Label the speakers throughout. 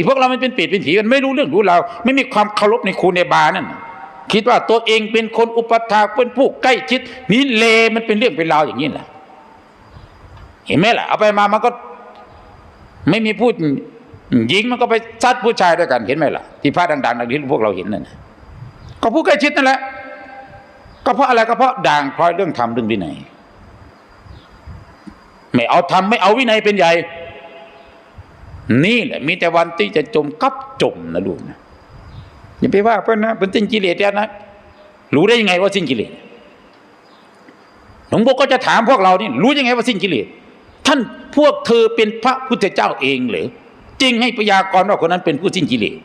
Speaker 1: ที่พวกเรามันเป็นเปรตเป็นผีมันไม่รู้เรื่องรู้ราวไม่มีความเคารพในครูในบานั่นคิดว่าตัวเองเป็นคนอุปถากเป็นผู้ใกล้ชิดนี่เลมันเป็นเรื่องเป็นราวอย่างนี้แหละเห็นไหมล่ะเอาไปมามันก็ไม่มีพูดหญิงมันก็ไปซัดผู้ชายด้วยกันเห็นไหมล่ะที่พระดังๆดังที่พวกเราเห็นนั่นก็ผู้ใกล้ชิดนั่นแหละก็เพราะอะไรก็เพราะด่างพลอยเรื่องธรรมเรื่องวินัยไม่เอาธรรมไม่เอาวินัยเป็นใหญ่ นี่แหละมีแต่วันที่จะจมกับจมนะลูกนะอย่าไปว่าเพื่อนนะเป็นสิ้นกิเลสแล้วนะรู้ได้ยังไงว่าสิ้นกิเลสหลวงพ่อก็จะถามพวกเรานี่รู้ยังไงว่าสิ้นกิเลสท่านพวกเธอเป็นพระพุทธเจ้าเองเหรือจริงให้พยากรณ์ว่าคนนั้นเป็นผู้สิ้นกิเลส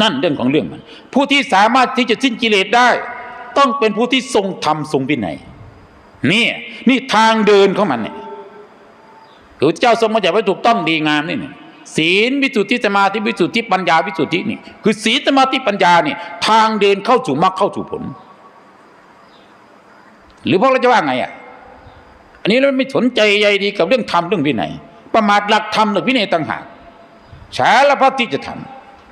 Speaker 1: นั่นเรื่องของเรื่องมัน ผู้ที่สามารถที่จะสิ้นกิเลสได้ ต้องเป็นผู้ที่ทรงธรรมทรงวินัยนี่นี่ทางเดินของมันเนี่ย พระเจ้าทรงมาจากไว้ถูกต้องดีงามนี่นศีลวิสุทธิสมาธิวิสุทธิปัญญาวิสุทธินี่คือศีลสมาธิปัญญาเนี่ยทางเดินเข้าสู่มรรคเข้าสู่ผล หรือพวกเราจะว่าไงอะอันนี้เราไม่สนใจใยดีกับเรื่องธรรมเรื่องวินัยประมาทหลักธรรมหรือวินัยต่างหากสารพัดที่จะท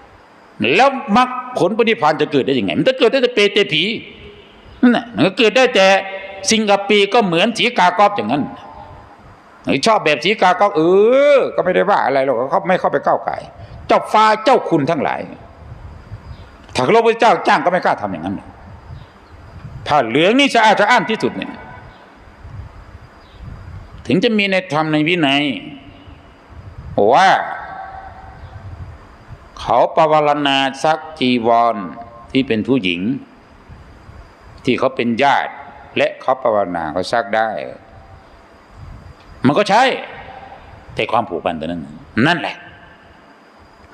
Speaker 1: ำแล้วมรรคผลปฏิพานจะเกิดได้ยังไง มันจะเกิดได้แต่เปรตแต่ผีนั่นแหละมันก็เกิดได้แต่สิงคโปร์ก็เหมือนสีกากอบอย่างนั้น หรือชอบแบบสีกากอบเออ ก็ไม่ได้ว่าอะไรหรอกเขาไม่เข้าไปก้าวไก่เจ้าฟ้าเจ้าคุณทั้งหลายถ้าพระพุทธเจ้าจ้างก็ไม่กล้าทำอย่างนั้นผ้าเหลืองนี่สะอาดสะอ้านที่สุดเนี่ย ถึงจะมีในธรรมในวินัยว่า เขาปวารณาซักจีวรที่เป็นผู้หญิง ที่เขาเป็นญาติ และเขาปวารณาเขาซักได้ มันก็ใช่ แต่ความผูกพันตัวนั้น นั่นแหละ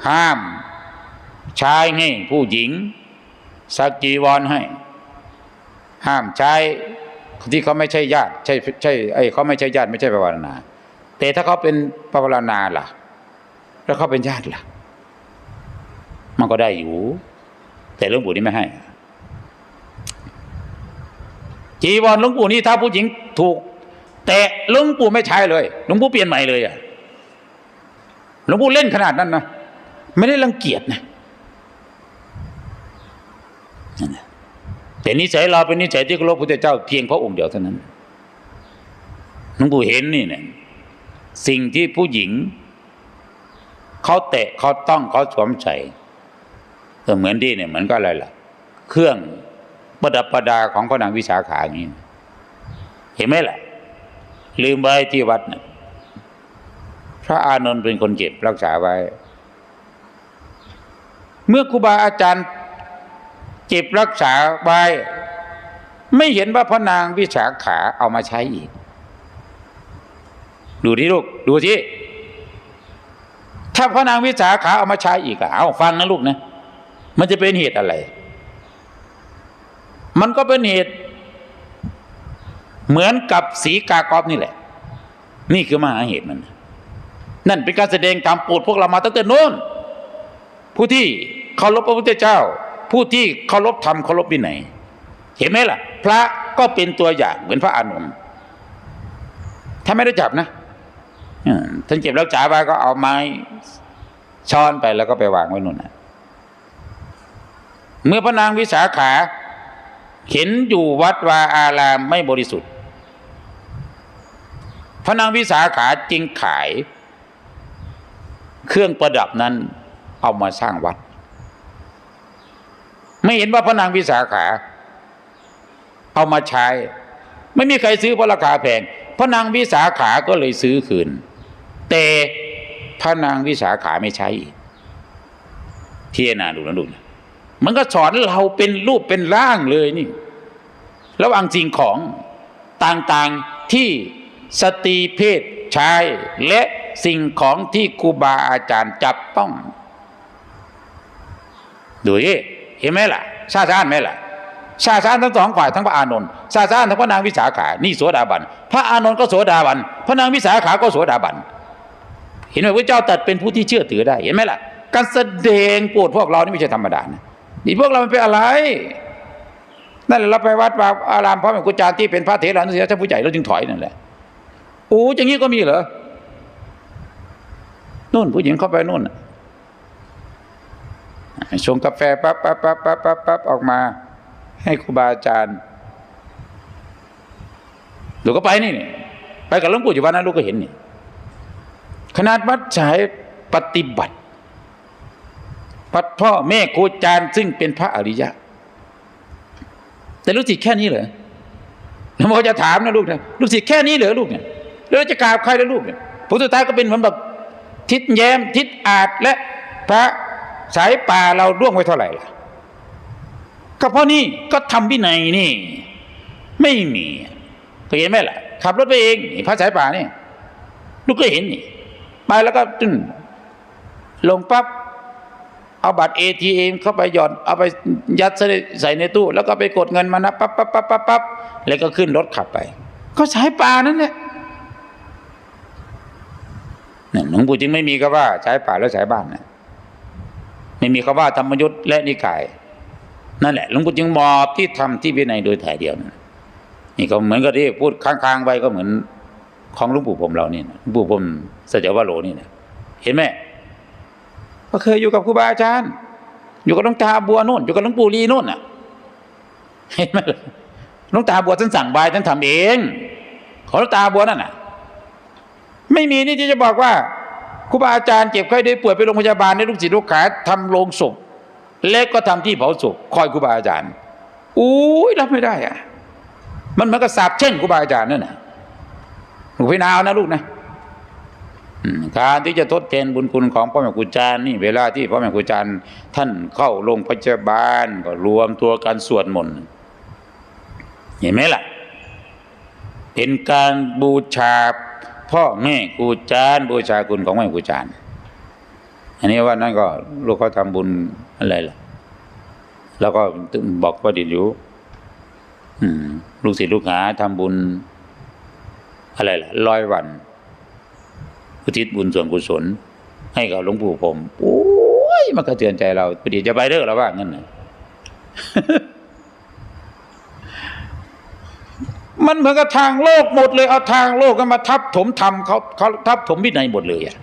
Speaker 1: ห้ามชายให้ผู้หญิงซักจีวรให้ ห้ามใช้ที่เขาไม่ใช่ญาติใช่ใช่ไอ้เขาไม่ใช่ญาติไม่ใช่ปวารณา แต่ถ้าเขาเป็นปวารณาล่ะ แล้วเขาเป็นญาติล่ะ มันก็ได้อยู่ แต่หลวงปู่นี่ไม่ให้จีวรหลวงปู่นี่ถ้าผู้หญิงถูก แต่หลวงปู่ไม่ใช้เลยหลวงปู่เปลี่ยนใหม่เลยอะหลวงปู่เล่นขนาดนั้นนะไม่ได้รังเกียจนะแต่นิสัยเราเป็นนิสัยที่เคารพพระเจ้าเพียงพระองค์เดียวเท่านั้นหลวงปู่เห็นนี่เนี่ยสิ่งที่ผู้หญิงเขาแตะเขาต้องเขาสวมใส่ก็เหมือนที่เนี่ยเหมือนก็อะไรล่ะ เครื่องประดับประดาของพระนางวิสาขาอย่างนี้ เห็นไหมล่ะ ลืมไว้ที่วัดนะพระอานนท์เป็นคนเก็บรักษาไว้ เมื่อครูบาอาจารย์เก็บรักษาไว้ ไม่เห็นว่าพระนางวิสาขาเอามาใช้อีก ดูที่ลูก ดูที่ถ้าพระนางวิสาขาเอามาใช้อีกอะเอาฟังนะลูกนะมันจะเป็นเหตุอะไร มันก็เป็นเหตุ เหมือนกับสีกากอบนี่แหละ นี่คือมหาเหตุมัน นั่นเป็นการแสดงตามโปรดพวกเรามาตั้งแต่โน้นผู้ที่เคารพพระพุทธเจ้า ผู้ที่เคารพธรรมเคารพวินัยเห็นไหมล่ะ พระก็เป็นตัวอย่างเหมือนพระอานนท์ถ้าไม่ได้จับนะท่านเก็บรักษาไว้ก็เอาไม้ช้อนไปแล้วก็ไปวางไว้นู่นนะเมื่อพระนางวิสาขาเห็นอยู่วัดวาอารามไม่บริสุทธิ์ พระนางวิสาขาจึงขาย เครื่องประดับนั้นเอามาสร้างวัด ไม่เห็นว่าพระนางวิสาขา เอามาใช้ ไม่มีใครซื้อเพราะราคาแพงพระนางวิสาขาก็เลยซื้อคืน แต่พระนางวิสาขาไม่ใช้อีกพิจารณาดูนะลูนะมันก็สอนเราเป็นรูปเป็นร่างเลยนี่ ระหว่างสิ่งของต่างๆที่ สตรีเพศชายและสิ่งของที่ครูบาอาจารย์จับต้อง ดูดิเห็นไหมล่ะ ชาชานไหมล่ะ ชาชานทั้งสองฝ่ายทั้งพระอานนท์ชาชานทั้งพระนางวิสาขา นี่โสดาบัน พระอานนท์ก็โสดาบัน พระนางวิสาขาก็โสดาบัน เห็นไหมพระเจ้าตรัดเป็นผู้ที่เชื่อถือได้ เห็นไหมล่ะ การแสดงโปรดพวกเรานี่ไม่ใช่ธรรมดานะนี่พวกเรามันเป็นอะไร นั่นแหละเราไปวัดวาอารามพระม่กุจารที่เป็นพระเถรานุเสียท่านผู้ใหญ่เราจึงถอยนั่นแหละ โอ้อย่างนี้ก็มีเหรอนู่นผู้หญิงเข้าไปนู่นชงกาแฟปั๊บปั๊บปั๊บปั๊บปั๊บปั๊บออกมา ให้ครูบาอาจารย์ลูกก็ไปนี่นี่ไปกับหลวงปู่อยู่วันนั้นลูกก็เห็นนี่ขนาดวัดฉายปฏิบัติพัดพ่อแม่ครูอาจารย์ซึ่งเป็นพระอริยะ แต่ลูกศิษย์แค่นี้เหรอแล้วพ่อจะถามนะลูกนะลูกศิษย์แค่นี้เหรอลูกเนี่ย แล้วจะกราบใครแล้วลูกเนี่ยผลสุดท้ายก็เป็นเหมือนแบบทิศแย้มทิศอาจและพระสายป่าเราล่วงไว้เท่าไหร่ล่ะก็เพราะนี่ก็ทำวินัยนี่ ไม่มีเคยเห็นไหมล่ะขับรถไปเองพระสายป่านี่ลูกก็เห็นนี่ไปแล้วก็ตึ้นลงปั๊บเอาบัตรเอทีเอ็มเข้าไปหย่อน เอาไปยัดใส่ในตู้ แล้วก็ไปกดเงินมานะปั๊บปั๊บปั๊บปั๊บปั๊บแล้วก็ขึ้นรถขับไป ก็สายป่านั่นแหละ หลวงปู่จึงไม่มีคำว่าสายป่าและสายบ้านนะไม่มีคำว่าธรรมยุทธ์และนิกาย นั่นแหละหลวงปู่จึงมอบที่ทำที่วินัยโดยถ่ายเดียวนะนี่ก็เหมือนกับที่พูดค้างๆไปก็เหมือนของหลวงปู่ผมเราเนี่นะหลวงปู่ผมสัจวโรนี่นะเห็นไหมก็เคยอยู่กับครูบาอาจารย์ อยู่กับหลวงตาบัวโน่นอยู่กับหลวงปู่ลีโน่นน่ะ เห็นไหมหลวงตาบัวท่านสั่งบายท่านทำเอง ของหลวงตาบัวนั่นน่ะ ไม่มีนี่ที่จะบอกว่าครูบาอาจารย์เจ็บไข้ได้ป่วยไปโรงพยาบาลในลูกศิษย์ลูกหาทำโรงศพและก็ทำที่เผาศพคอยครูบาอาจารย์อุ้ยรับไม่ได้อะมันเหมือนกับสาบเช่นครูบาอาจารย์นั่นน่ะหนูพิจารณาเอานะลูกนะการที่จะทดแทนบุญคุณของพ่อแม่ครูอาจารย์นี่เวลาที่พ่อแม่ครูอาจารย์ท่านเข้าโรงพยาบาลก็รวมตัวกันสวดมนต์เห็นไหมล่ะ เป็นการบูชา พ่อแม่ครูอาจารย์บูชาคุณของแม่ครูอาจารย์อันนี้ว่านั่นก็ลูกเขาทำบุญอะไรล่ะ แล้วก็บอกประดิอยู่ลูกศิษย์ลูกหาทำบุญ อะไรล่ะร้อยวันอุทิศบุญส่วนกุศล ให้กับหลวงปู่ผมโอ้ยมันกระเทือนใจเราปรเดี๋ยวจะไปเด้อเราว่างั้นนะ มันเหมือนกับทางโลกหมดเลยเอาทางโลกกันมาทับถมทำเขาเขาทับถมวินัยหมดเลยอะ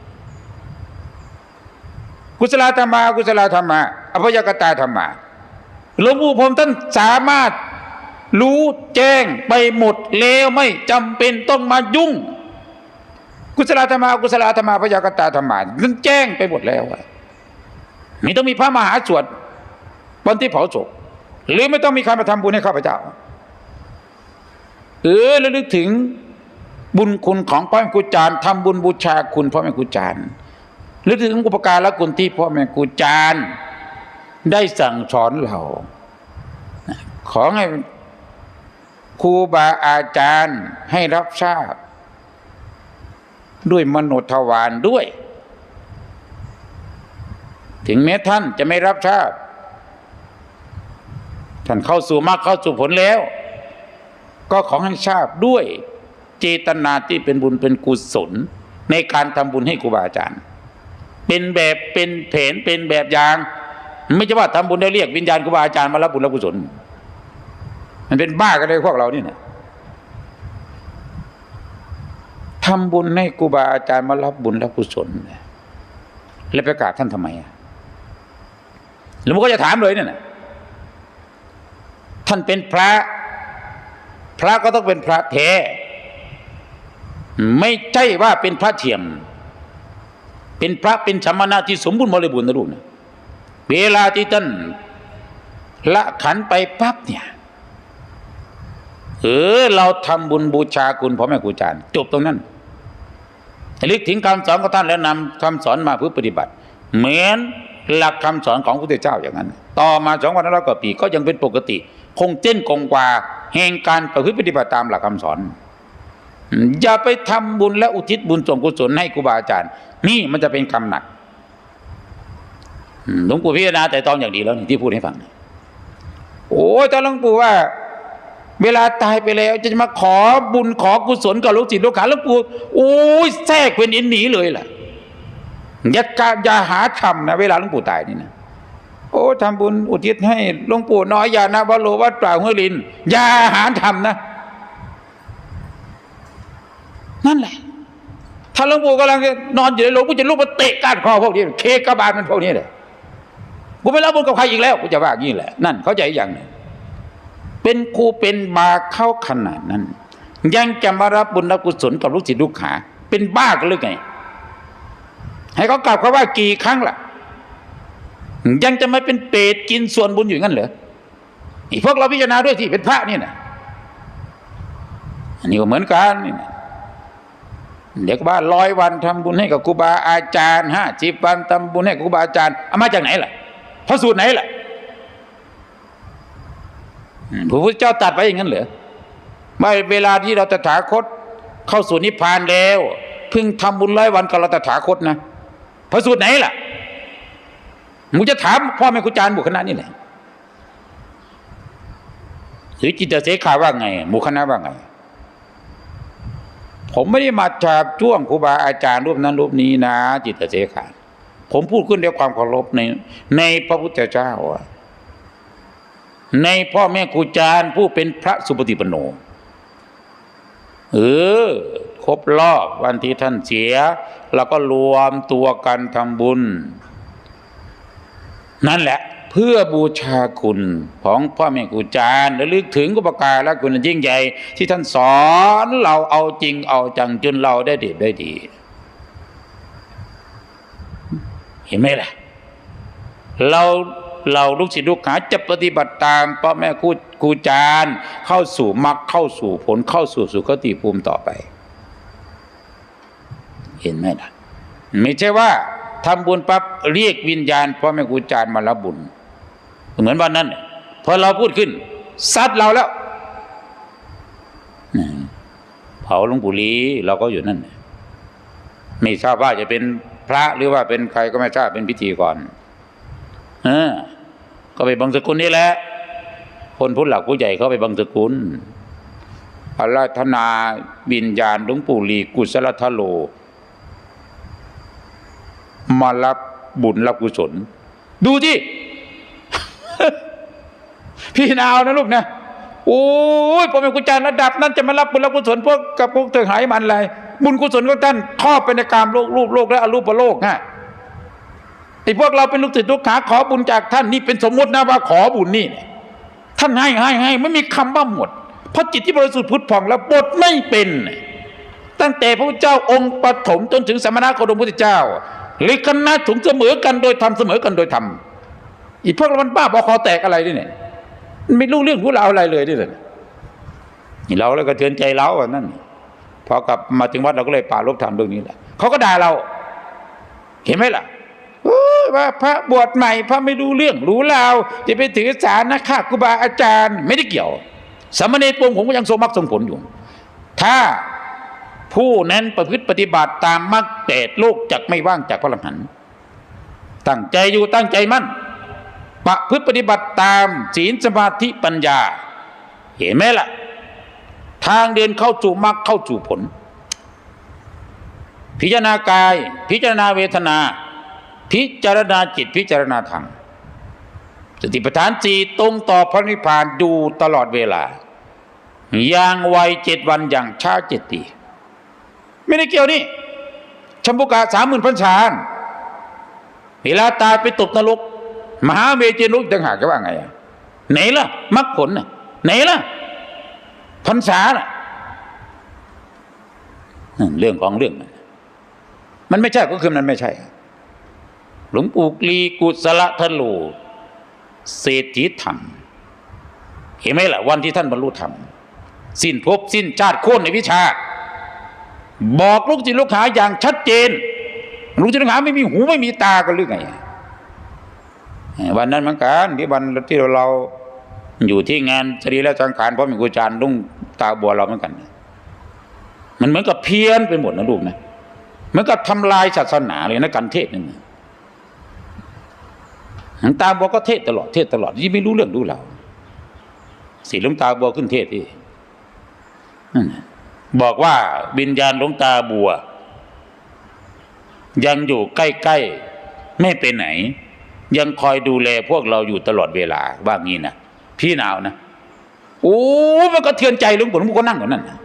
Speaker 1: กุศลธรรมา กุศลธรรมาอภยกตาธรรมาหลวงปู่ผมท่านสามารถรู้แจ้งไปหมดแล้วไม่จำเป็นต้องมายุ่ง กุศลธรรมา กุศลธรรมาพยากตาธรรมาท่านแจ้งไปหมดแล้วอะไม่ต้องมีพระมหาสวดวันที่เผาศพหรือไม่ต้องมีใครมาทำบุญให้ข้าพเจ้า เออแล้วนึกถึงบุญคุณของพ่อแม่ครูอาจารย์ทำบุญบูชาคุณพ่อแม่ครูอาจารย์นึกถึงอุปการละคุณที่พ่อแม่ครูอาจารย์ได้สั่งสอนเราขอให้ครูบาอาจารย์ให้รับทราบ ด้วยมโนทวารด้วย ถึงแม้ท่านจะไม่รับทราบ ท่านเข้าสู่มรรคเข้าสู่ผลแล้ว ก็ขอให้ทราบด้วยเจตนาที่เป็นบุญเป็นกุศล ในการทำบุญให้ครูบาอาจารย์ เป็นแบบเป็นแผนเป็นแบบอย่าง ไม่ใช่ว่าทำบุญได้เรียกวิญญาณครูบาอาจารย์มารับบุญรับกุศล มันเป็นบ้ากันเลยพวกเรานี่นะทำบุญให้ครูบาอาจารย์มารับบุญรับกุศลแล้วประกาศท่านทำไมอะแล้วมันก็จะถามเลยเนี่ยนะท่านเป็นพระ พระก็ต้องเป็นพระแท้ ไม่ใช่ว่าเป็นพระเทียม เป็นพระเป็นสมณะที่สมบูรณ์บริบูรณ์นะลูกนะเวลาที่ท่านละขันไปปั๊บเนี่ยเออเราทำบุญบูชาคุณพ่อแม่ครูอาจารย์จบตรงนั้นลึกถึงคำสอนของท่านแล้วนำคำสอนมาเพื่อปฏิบัติ เหมือนหลักคำสอนของพระพุทธเจ้าอย่างนั้น ต่อมาสองพันร้อยกว่าปีก็ยังเป็นปกติ คงเจ้นคงกว่า แห่งการประพฤติปฏิบัติตามหลักคำสอน อย่าไปทำบุญและอุทิศบุญส่วนกุศลให้ครูบาอาจารย์ นี่มันจะเป็นคำหนักหลวงปู่พิจารณาแต่ตองอย่างดีแล้วนี่ที่พูดให้ฟังโอ้ยตอนหลวงปู่ว่า เวลาตายไปแล้ว จะมาขอบุญขอกุศลกับลูกศิษย์ลูกหาหลวงปู่โอ้ยแทรกเป็นอินหนีเลยล่ะอย่ากาอย่าหาทำนะเวลาหลวงปู่ตายนี่นะ อ้ทำบุญอุทิศให้หลวงปู่น้อยยานะวโรวัดเปล่าห้วยลินอย่าหารทำนะ นั่นแหละ ถ้าหลวงปู่กำลังนอนอยู่ในโรงปู่จะลุกมาเตะก้านคอพวกนี้เคกระบาลมันพวกนี้เลยกูไม่รับบุญกับใครอีกแล้วกูจะว่าอย่างนี้แหละ นั่นเข้าใจอย่างหนึ่งเป็นครูเป็นบาเข้าขนาดนั้น ยังจะมารับบุญรับกุศลกับลูกศิษย์ลูกหาเป็นบ้ากันหรือไงให้เขากลับเขาว่ากี่ครั้งล่ะ ยังจะม่เป็นเปรตกินส่วนบุญอยู่งั้นเหรออ้พวกเราพิจารณาด้วยที่เป็นพระนี่นะอันนี้ก็เหมือนกันนี่นะเด็กบ้านร้อยวันทำบุญให้กับครูบาอาจารย์ห้าสิบวันทำบุญให้กับครูบาอาจารย์เอามาจากไหนล่ะพระสูตรไหนล่ะพระพุทธเจ้าตัดไว้อย่างนั้นเหรอไม่เวลาที่เราตถาคต เข้าสู่นิพพานแล้วเพิ่งทำบุญร้อยวันกับเราตถาคตนะพระสูตรไหนล่ะ มึงจะถามพ่อแม่ครูอาจารย์บุคณะนี่แหละหรือจิตเสขาว่าไงหมู่คณะว่าไง ผมไม่ได้มาจากช่วงครูบาอาจารย์รูปนั้นรูปนี้นะ จิตเสขาผมพูดขึ้นด้วยความเคารพใน ในพระพุทธเจ้าในพ่อแม่ครูอาจารย์ผู้เป็นพระสุปฏิปโนเออครบรอบวันที่ท่านเสีย แล้วก็รวมตัวกันทำบุญ นั่นแหละเพื่อบูชาคุณของพ่อแม่ครูอาจารย์และลึกถึงกุปการและคุณอันยิ่งใหญ่ ที่ท่านสอนเราเอาจริงเอาจังจนเราได้ดีได้ดี เห็นไหมล่ะ เราเราลูกศิษย์ลูกหาจะปฏิบัติตามพ่อแม่ครูครูอาจารย์เข้าสู่มรรคเข้าสู่ผลเข้าสู่สุคติภูมิต่อไป เห็นไหมล่ะ ไม่ใช่ว่า ทำบุญปั๊บเรียกวิญญาณพ่อแม่ครูอาจารย์มารับบุญ เหมือนวันนั้นพอเราพูดขึ้นซัดเราแล้วเผาหลวงปู่ลีเราก็อยู่นั่น ไม่ทราบว่าจะเป็นพระหรือว่าเป็นใครก็ไม่ทราบเป็นพิธีก่อนเออก็ไปบังสกุลนี่แหละ คนผู้หลักผู้ใหญ่เขาไปบังสกุลอาราธนาวิญญาณหลวงปู่ลีกุศลทโล มารับบุญรับกุศล ดูที่พี่นาวนะลูกนะโอ้ยผมเป็นกุญจาระดับ นั้นจะมารับบุญรับกุศลพวกกับพวกเธอหายมันอะไร บุญกุศลของท่านครอบไปในกามโลกรูปโลกและอรูปโลกฮะไอ้พวกเราเป็นลูกศิษย์ลูกหาขอบุญจากท่านนี่เป็นสมมตินะว่าขอบุญนี่ท่านให้ให้ให้ไม่มีคำว่าหมด เพราะจิตที่บริสุทธิ์พุทธผ่องแล้วบทไม่เป็น ตั้งแต่พระพุทธเจ้าองค์ปฐมจนถึงสมณะโคดมพุทธเจ้า หรือคณะถุงเสมอกันโดยธรรมเสมอกันโดยธรรมอีพวกเรามันบ้าบอคอแตกอะไรนี่เนี่ยไม่รู้เรื่องรู้ราวอะไรเลยนี่เลยเราแล้วก็เทือนใจเราอะนั่นพอกลับมาถึงวัดเราก็เลยป่าลบธรรมเรื่องนี้แหละเขาก็ด่าเรา เห็นไหมล่ะว่าพระบวชใหม่พระไม่รู้เรื่องรู้ราวจะไปถือสารนะข้าครูบาอาจารย์ ไม่ได้เกี่ยว สมณรปงผมก็ยังทรงมรรคทรงผลอยู่ ถ้า ผู้นั้นประพฤติปฏิบัติตามมรรคแปดโลกจักไม่ว่างจากพระลำหันต์ตั้งใจอยู่ตั้งใจมั่น ประพฤติปฏิบัติตามศีลสมาธิปัญญา เห็นไหมล่ะ ทางเดินเข้าสู่มรรคเข้าสู่ผล พิจารณากาย พิจารณาเวทนา พิจารณาจิตพิจารณาธรรมสติปัฏฐานสี่ตรงต่อพระนิพพานดูตลอดเวลา อย่างไวเจ็ดวันอย่างช้าเจ็ดปี ไม่ได้เกี่ยวนี่ชัมพุกะสามหมื่นพันชานเวลาตายไปตกนรกมหาเมเจนุกต่างหากจะว่าไงอะไหนล่ะมรรคผลน่ะไหนล่ะพรรษาน่ะเรื่องของเรื่องมันมันไม่ใช่ก็คือมันไม่ใช่ หลวงปู่กลีกุศลทโลเศรษฐีธรรมเห็นไหมล่ะวันที่ท่านบรรลุธรรม สิ้นภพสิ้นชาติโค่นในวิชา บอกลูกจิตลูกหาอย่างชัดเจน ลูกจิตลูกหาไม่มีหูไม่มีตากันหรือไง วันนั้นเหมือนกันที่วันที่เราอยู่ที่งานสรีระสังขารเพราะมีครูจารย์ลุงตาบัวเราเหมือนกัน มันเหมือนกับเพี้ยนไปหมดนะลูกนะเหมือนกับทำลายศาสนาเลยนะการเทศน์นั่นหลวงตาบัวก็เทศตลอดเทศตลอดยี่ไม่รู้เรื่องรู้เราสีหลวงตาบัวขึ้นเทศที่นั่น บอกว่าวิญญาณหลวงตาบัว ยังอยู่ใกล้ๆไม่ไปไหน ยังคอยดูแลพวกเราอยู่ตลอดเวลาว่างี้นะพี่หนาวนะโอ้มันก็เทือนใจหลวงปู่หลวงปู่ก็นั่งอยู่นั่นนะ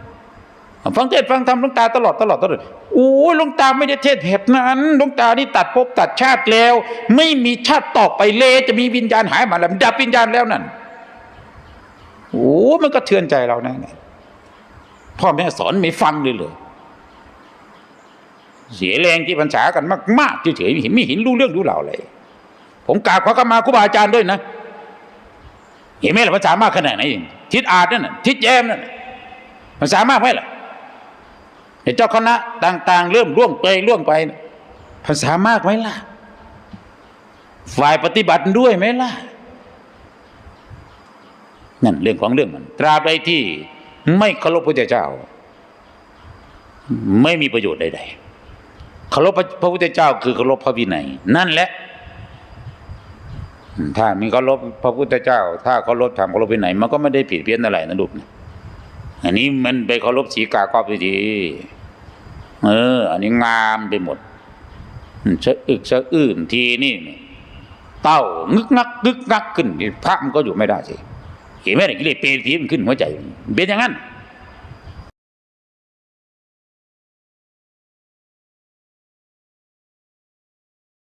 Speaker 1: ฟังเทศฟังธรรมหลวงตาตลอดตลอดตลอดโอ้หลวงตาไม่ได้เทศแบบนั้นหลวงตานี่ตัดภพตัดชาติแล้ว ไม่มีชาติต่อไปเลยจะมีวิญญาณหายมาแล้วดับวิญญาณแล้วนั่นโอ้มันก็เทือนใจเรานะเนี่ย พ่อแม่สอนไม่ฟังเลยเลยเสียแรงที่พรรษากันมากๆเฉยๆไม่เห็นไม่เห็นรู้เรื่องรู้ราวเลย ผมกราบขอขมาครูบาอาจารย์ด้วยนะ เห็นไหมล่ะภาษามากขนาดไหนทิศอาจนั่นทิศแย้มนั่นภาษามากไหมล่ะเห็นเจ้าคณะต่าง ๆ เริ่มล่วงไปล่วงไปภาษามากไหมล่ะ ฝ่ายปฏิบัติด้วยไหมล่ะนั่นเรื่องของเรื่องมัน ตราบใดที่ ไม่เคารพพระเจ้า ไม่มีประโยชน์ใดๆเคารพพระพุทธเจ้า คือเคารพพระวินัย นั่นแหละ ถ้ามีเคารพพระพุทธเจ้า ถ้าเคารพธรรมเคารพวินัยมันก็ไม่ได้ผิดเพี้ยนอะไรนะลูกนะอันนี้มันไปเคารพสีกากรอบดีเออ อันนี้งามไปหมดอืมสะอึกสะอื้นทีนี่นี่เต้างึกงักงึกงักขึ้นพระมันก็อยู่ไม่ได้สิ เห็นไหมเนี่ยกิเลสเปรตผีมันขึ้นหัวใจเป็นอย่างนั้น